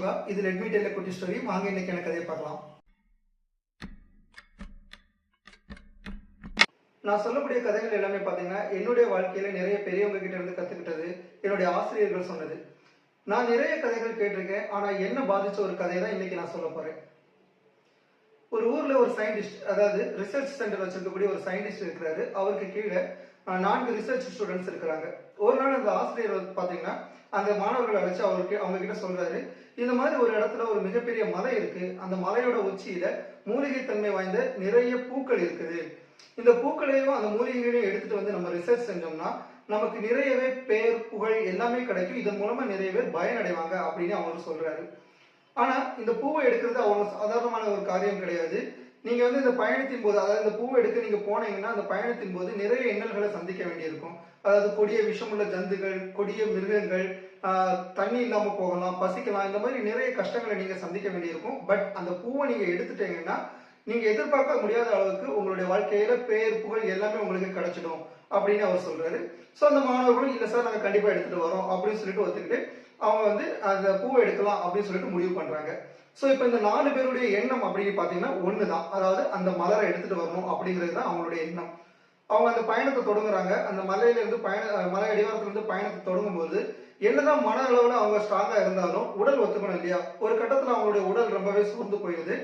சிவா இது ரெட்மி டெல்ல குட்டி ஸ்டோரி வாங்க இன்னைக்கு எனக்கு கதையை பார்க்கலாம். நான் சொல்லக்கூடிய கதைகள் எல்லாமே பார்த்தீங்கன்னா என்னுடைய வாழ்க்கையில நிறைய பெரியவங்க கிட்ட இருந்து கத்துக்கிட்டது என்னுடைய ஆசிரியர்கள் சொன்னது. நான் நிறைய கதைகள் கேட்டிருக்கேன் ஆனா என்ன பாதிச்ச ஒரு கதையை தான் இன்னைக்கு நான் சொல்ல போறேன். ஒரு ஊர்ல ஒரு சயின்டிஸ்ட் அதாவது ரிசர்ச் சென்டர் வச்சிருக்கக்கூடிய ஒரு சயின்டிஸ்ட் இருக்கிறாரு. அவருக்கு கீழே நான்கு ரிசர்ச் ஸ்டூடெண்ட்ஸ் இருக்கிறாங்க. ஒரு நாள் அந்த ஆசிரியர் பார்த்தீங்கன்னா அந்த மாணவர்களை அழைச்சு அவருக்கு அவங்க கிட்ட சொல்றாரு இந்த மாதிரி ஒரு இடத்துல ஒரு மிகப்பெரிய மலை இருக்கு. அந்த மலையோட உச்சியில மூலிகை தன்மை வாய்ந்த நிறைய பூக்கள் இருக்குது. இந்த பூக்களையும் அந்த மூலிகைகளையும் எடுத்துட்டு வந்து நம்ம ரிசர்ச் செஞ்சோம்னா நமக்கு நிறையவே பேர் புகழ் எல்லாமே கிடைக்கும். இதன் மூலமா நிறைய பேர் பயனடைவாங்க அப்படின்னு அவர் சொல்றாரு. ஆனா இந்த பூவை எடுக்கிறது அவ்வளவு சாதாரணமான ஒரு காரியம் கிடையாது. நீங்க வந்து இந்த பயணத்தின் போது அதாவது இந்த பூவை எடுக்க நீங்க போனீங்கன்னா அந்த பயணத்தின் போது நிறைய இன்னல்களை சந்திக்க வேண்டியிருக்கும். அதாவது கொடிய விஷமுள்ள ஜந்துகள் கொடிய மிருகங்கள் தண்ணி இல்லாம போகலாம் பசிக்கலாம் இந்த மாதிரி நிறைய கஷ்டங்களை நீங்க சந்திக்க வேண்டியிருக்கும். பட் அந்த பூவை நீங்க எடுத்துட்டீங்கன்னா நீங்க எதிர்பார்க்க முடியாத அளவுக்கு உங்களுடைய வாழ்க்கையில பேர் புகழ் எல்லாமே உங்களுக்கு கிடைச்சிடும் அப்படின்னு அவர் சொல்றாரு. சோ அந்த மாணவர்களும் இல்ல சார் நாங்க கண்டிப்பா எடுத்துட்டு வரோம் அப்படின்னு சொல்லிட்டு ஒத்துக்கிட்டு அவங்க வந்து அந்த பூவை எடுக்கலாம் அப்படின்னு சொல்லிட்டு முடிவு பண்றாங்க. ஸோ இப்போ இந்த நாலு பேருடைய எண்ணம் அப்படின்னு பார்த்தீங்கன்னா ஒன்று தான் அதாவது அந்த மலரை எடுத்துட்டு வரணும் அப்படிங்கிறது தான் அவங்களுடைய எண்ணம். அவங்க அந்த பயணத்தை தொடங்குறாங்க. அந்த மலையிலேருந்து பயண மலை அடிவாரத்துல இருந்து பயணத்தை தொடங்கும் போது என்னதான் மன அளவில் அவங்க ஸ்ட்ராங்காக இருந்தாலும் உடல் ஒத்துக்கணும் இல்லையா? ஒரு கட்டத்தில் அவங்களுடைய உடல் ரொம்பவே சூர்ந்து போயிடுது.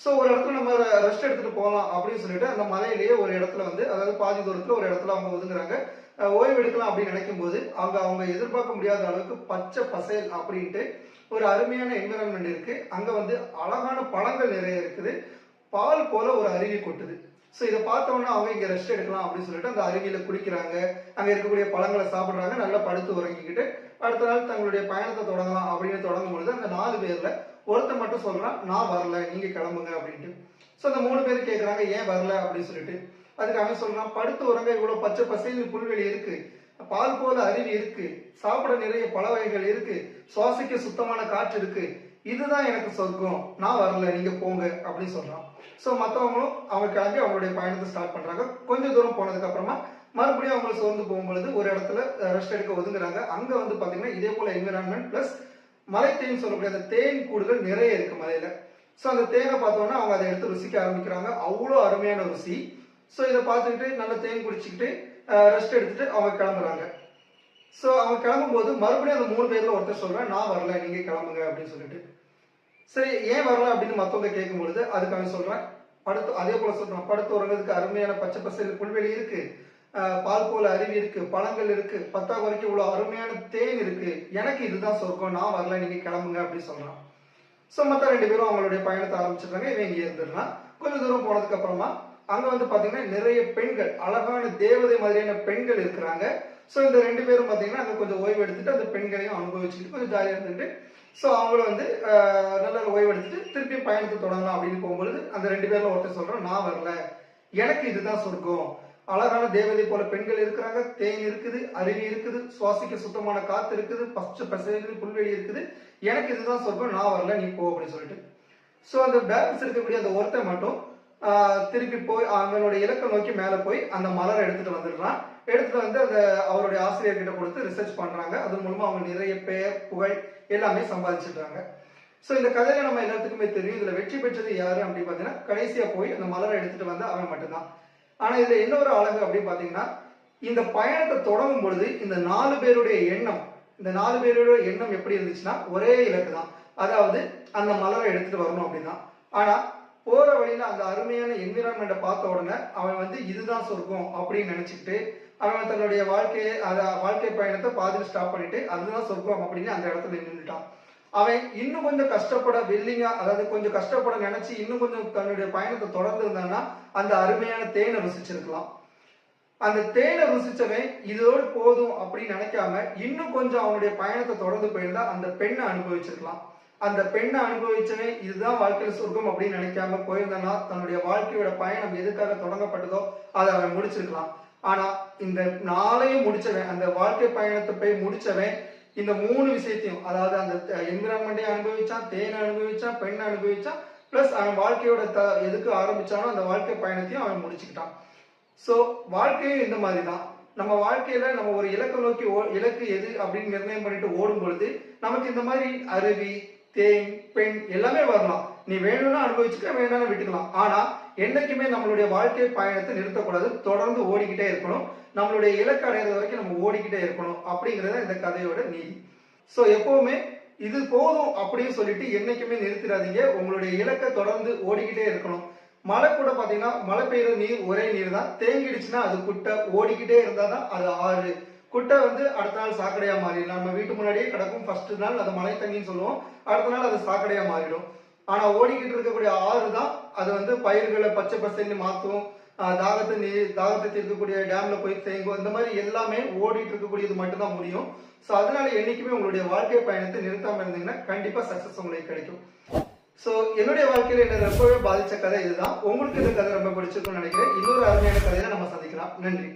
ஸோ ஒரு இடத்துல நம்ம ரெஸ்ட் எடுத்துட்டு போகலாம் அப்படின்னு சொல்லிட்டு அந்த மலையிலேயே ஒரு இடத்துல வந்து அதாவது பாதி தூரத்தில் ஒரு இடத்துல அவங்க ஒதுங்குறாங்க. ஓய்வு எடுக்கலாம் அப்படின்னு நினைக்கும் போது அவங்க அவங்க எதிர்பார்க்க முடியாத அளவுக்கு பச்சை பசேல் அப்படின்ட்டு ஒரு அருமையான என்விரான்மெண்ட் இருக்கு. அங்க வந்து அழகான பழங்கள் நிறைய இருக்குது. பால் போல ஒரு அருவி கொட்டுது. ஸோ இதை பார்த்த அவங்க இங்க ரெஸ்ட் எடுக்கலாம் அப்படின்னு சொல்லிட்டு அந்த அருவியில குளிக்கிறாங்க அங்க இருக்கக்கூடிய பழங்களை சாப்பிடுறாங்க. நல்லா படுத்து உறங்கிக்கிட்டு அடுத்த நாள் தங்களுடைய பயணத்தை தொடங்கலாம் அப்படின்னு தொடங்கும் பொழுது அந்த நாலு பேர்ல ஒருத்தன் மட்டும் சொல்றான் நான் வரல நீங்க கிளம்புங்க அப்படின்ட்டு. ஸோ அந்த மூணு பேர் கேட்குறாங்க ஏன் வரல? அப்படின்னு சொல்லிட்டு. அதுக்கு அவன் சொல்றான் படுத்து உறங்க இவ்வளவு பச்சை பசையில் புல்வெளி இருக்கு. பால் போல அருவி இருக்கு. சாப்பிட நிறைய பல வகைகள் இருக்கு. சுவாசிக்க சுத்தமான காற்று இருக்கு. இதுதான் எனக்கு சொர்க்கம். நான் வரல நீங்க போங்க அப்படின்னு சொல்றான். ஸோ மற்றவங்களும் அவங்க கிளம்பி அவங்களுடைய பயணத்தை ஸ்டார்ட் பண்றாங்க. கொஞ்சம் தூரம் போனதுக்கு அப்புறமா மறுபடியும் அவங்க சோர்ந்து போகும்பொழுது ஒரு இடத்துல ரெஸ்ட் எடுக்க ஒதுங்குறாங்க. அங்க வந்து பாத்தீங்கன்னா இதே போல என்விரான்மெண்ட் பிளஸ் மலை தேன் சொல்லக்கூடிய அந்த தேன் கூடுகள் நிறைய இருக்கு மலையில. ஸோ அந்த தேனை பார்த்தோன்னா அவங்க அதை எடுத்து ருசிக்க ஆரம்பிக்கிறாங்க. அவ்வளோ அருமையான ருசி. ஸோ இதை பார்த்துக்கிட்டு நல்ல தேன் குடிச்சிக்கிட்டு ரெஸ்ட் எடுத்துட்டு அவங்க கிளம்புறாங்க. ஸோ அவங்க கிளம்பும்போது மறுபடியும் அந்த மூணு பேர்ல ஒருத்தர் சொல்றேன் நான் வரல நீங்க கிளம்புங்க அப்படின்னு சொல்லிட்டு. சரி ஏன் வரல அப்படின்னு மற்றவங்க கேட்கும் பொழுது அதுக்கு அவன் படுத்து அதே போல சொல்றான் படுத்து உறங்குறதுக்கு அருமையான பச்சை பசேல் புல்வெளி இருக்கு. பால் போல அருவி இருக்கு பழங்கள் இருக்கு பத்தாக்குறைக்கு இவ்வளவு அருமையான தேன் இருக்கு. எனக்கு இதுதான் சொர்க்கம் நான் வரல நீங்க கிளம்புங்க அப்படின்னு சொல்றான். சோ மத்த ரெண்டு பேரும் அவங்களுடைய பயணத்தை ஆரம்பிச்சிடுறாங்க இவன் இங்கே இருந்துடுறான். கொஞ்சம் தூரம் போனதுக்கு அப்புறமா அங்க வந்து பாத்தீங்கன்னா நிறைய பெண்கள் அழகான தேவதை மாதிரியான பெண்கள் இருக்கிறாங்க. சோ இந்த ரெண்டு பேரும் பாத்தீங்கன்னா அங்க கொஞ்சம் ஓய்வு எடுத்துட்டு அந்த பெண்களையும் அனுபவிச்சுட்டு கொஞ்சம் ஜாலியா இருந்துட்டு சோ அவங்களும் வந்து நல்ல ஓய்வு எடுத்துட்டு திருப்பி பயணத்தை தொடங்கலாம் அப்படின்னு போகும்பொழுது அந்த ரெண்டு பேர்ல ஒருத்தர் சொல்றான் நான் வரல. எனக்கு இதுதான் சொர்க்கம். அழகான தேவதை போல பெண்கள் இருக்கிறாங்க தேன் இருக்குது அருவி இருக்குது சுவாசிக்க சுத்தமான காத்து இருக்குது பச்சை பசைகள் புல்வெளி இருக்குது. எனக்கு இதுதான் சொர்க்கம் நான் வரல நீ போ அப்படின்னு சொல்லிட்டு. ஸோ அந்த பேலன்ஸ் இருக்கக்கூடிய அந்த ஒருத்தன் மட்டும் திருப்பி போய் அவங்களோட இலக்கை நோக்கி மேலே போய் அந்த மலரை எடுத்துட்டு வந்துடுறான். எடுத்துட்டு வந்து அந்த அவருடைய ஆசிரியர்கிட்ட கொடுத்து ரிசர்ச் பண்றாங்க. அது மூலமா அவங்க நிறைய பேர் புகழ் எல்லாமே சம்பாதிச்சிடுறாங்க. ஸோ இந்த கதையில நம்ம எல்லாத்துக்குமே தெரியும் இதுல வெற்றி பெற்றது யாரு அப்படின்னு பாத்தீங்கன்னா கடைசியா போய் அந்த மலரை எடுத்துட்டு வந்து அவன் மட்டும்தான். ஆனா இதுல என்ன ஒரு அழகு அப்படின்னு பாத்தீங்கன்னா இந்த பயணத்தை தொடங்கும் பொழுது இந்த நாலு பேருடைய எண்ணம் இந்த நாலு பேருடைய எண்ணம் எப்படி இருந்துச்சுன்னா ஒரே இலக்கு தான் அதாவது அந்த மலரை எடுத்துட்டு வரணும் அப்படின்னா. ஆனா போற வழியில அந்த அருமையான என்விரான்மெண்ட்டை பார்த்த உடனே அவன் வந்து இதுதான் சொர்க்கம் அப்படின்னு நினச்சிக்கிட்டு அவன் தன்னுடைய வாழ்க்கையை அதை வாழ்க்கை பயணத்தை பாதியில் ஸ்டாப் பண்ணிட்டு அதுதான் சொர்க்கம் அப்படின்னு அந்த இடத்துல நின்றுட்டான் அவன் இன்னும் கொஞ்சம் கஷ்டப்பட வில்லிங்கா அதாவது கொஞ்சம் கஷ்டப்பட நினைச்சு இன்னும் கொஞ்சம் தன்னுடைய பயணத்தை தொடர்ந்து இருந்தான்னா அந்த அருமையான தேனை ருசிச்சிருக்கலாம். அந்த தேனை ருசிச்சவன் இதோடு போதும் அப்படின்னு நினைக்காம இன்னும் கொஞ்சம் அவனுடைய பயணத்தை தொடர்ந்து போயிருந்தா அந்த பெண்ணை அனுபவிச்சிருக்கலாம். அந்த பெண்ணை அனுபவிச்சவன் இதுதான் வாழ்க்கையில சொர்க்கம் அப்படின்னு நினைக்காம போயிருந்தனா தன்னுடைய வாழ்க்கையோட பயணம் எதுக்காக தொடங்கப்பட்டதோ அதை அவன் முடிச்சிருக்கலாம். ஆனா இந்த நாளையும் முடிச்சவன் அந்த வாழ்க்கை பயணத்தை போய் முடிச்சவன் இந்த மூணு விஷயத்தையும் அதாவது அந்த என்விரான்மெண்ட்டையும் அனுபவிச்சான் தேனை அனுபவிச்சான் பெண்ணை அனுபவிச்சான் பிளஸ் அவன் வாழ்க்கையோட த எதுக்கு ஆரம்பிச்சானோ அந்த வாழ்க்கை பயணத்தையும் அவன் முடிச்சுக்கிட்டான். ஸோ வாழ்க்கையும் இந்த மாதிரி தான் நம்ம வாழ்க்கையில நம்ம ஒரு இலக்கை நோக்கி ஓ- இலக்கு எது அப்படின்னு நிர்ணயம் பண்ணிட்டு ஓடும் பொழுது நமக்கு இந்த மாதிரி அருவி தேன் பெண் எல்லாமே வரலாம். நீ வேணும்னா அனுபவிச்சுக்க வேணாம்னு விட்டுக்கலாம். ஆனா என்னைக்குமே நம்மளுடைய வாழ்க்கை பயணத்தை நிறுத்தக்கூடாது தொடர்ந்து ஓடிக்கிட்டே இருக்கணும். நம்மளுடைய இலக்கு அடைகிறது வரைக்கும் நம்ம ஓடிக்கிட்டே இருக்கணும் அப்படிங்கறது இந்த கதையோட நீதி. ஸோ எப்பவுமே இது போதும் அப்படின்னு சொல்லிட்டு என்னைக்குமே நிறுத்திடாதீங்க. உங்களுடைய இலக்கை தொடர்ந்து ஓடிக்கிட்டே இருக்கணும். மழை கூட பார்த்தீங்கன்னா மழை பெய்யுற நீர் ஒரே நீர் தான் தேங்கிடுச்சுன்னா அது குட்டை. ஓடிக்கிட்டே இருந்தாதான் அது ஆறு. குட்டை வந்து அடுத்த நாள் சாக்கடையா மாறிடும். நம்ம வீட்டு முன்னாடியே கிடக்கும் ஃபர்ஸ்ட் நாள் அது மழை தண்ணின்னு சொல்லுவோம். அடுத்த நாள் அது சாக்கடையா மாறிடும். ஆனா ஓடிக்கிட்டு இருக்கக்கூடிய ஆறு தான். அது வந்து பயிர்களை பச்சை பசைன்னு மாத்தும். தாகத்தை நீர் தாகத்தை தீர்க்கக்கூடிய டேம்ல போய் தேங்கும். இந்த மாதிரி எல்லாமே ஓடிட்டு இருக்கக்கூடியது மட்டும்தான் முடியும். ஸோ அதனால என்னைக்குமே உங்களுடைய வாழ்க்கை பயணத்தை நிறுத்தாம இருந்தீங்கன்னா கண்டிப்பா சக்சஸ் உங்களுக்கு கிடைக்கும். ஸோ என்னுடைய வாழ்க்கையில என்ன ரொம்பவே பாதிச்ச கதை இதுதான். உங்களுக்கு இந்த கதை ரொம்ப பிடிச்சிருக்கும்னு நினைக்கிறேன். இன்னொரு அருமையான கதையில நம்ம சந்திக்கலாம். நன்றி.